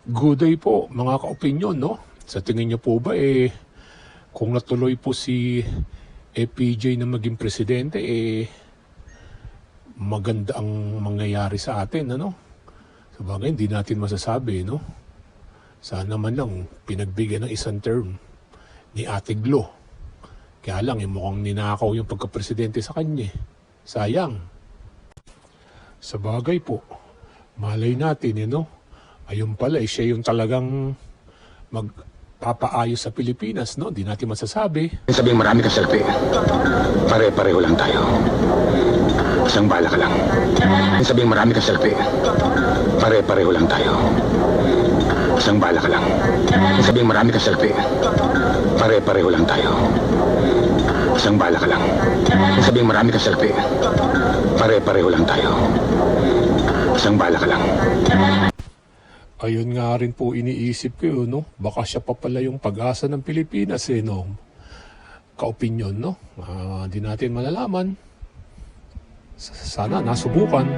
Good day po mga ka-opinion, no? Sa tingin niyo po ba eh, kung natuloy po si EPJ na maging presidente, eh, maganda ang mangyayari sa atin, ano? Sa bagay, hindi natin masasabi, no? Sana man lang pinagbigyan ng isang term ni Ate Glo. Kaya lang, eh, mukhang ninakaw yung pagka-presidente sa kanya. eh. Sayang. Sa bagay po, malay natin, eh, no? Ayun pala, eh, siya yung talagang magpapaayos sa Pilipinas, no? Di natin masasabi. Sabing marami ka selfie. Pare-pareho lang tayo. Isang bala ka lang. Sabing marami ka selfie. Pare-pareho lang tayo. Isang bala ka lang. Sabing marami ka selfie. Pare-pareho lang tayo. Isang bala ka lang. Sabing marami ka selfie. Pare-pareho lang tayo. Isang bala ka lang. Ayun nga rin po iniisip ko yun, no? Baka siya pa pala yung pag-asa ng Pilipinas, eh, no? Ka-opinion, no? Di natin malalaman. Sana nasubukan.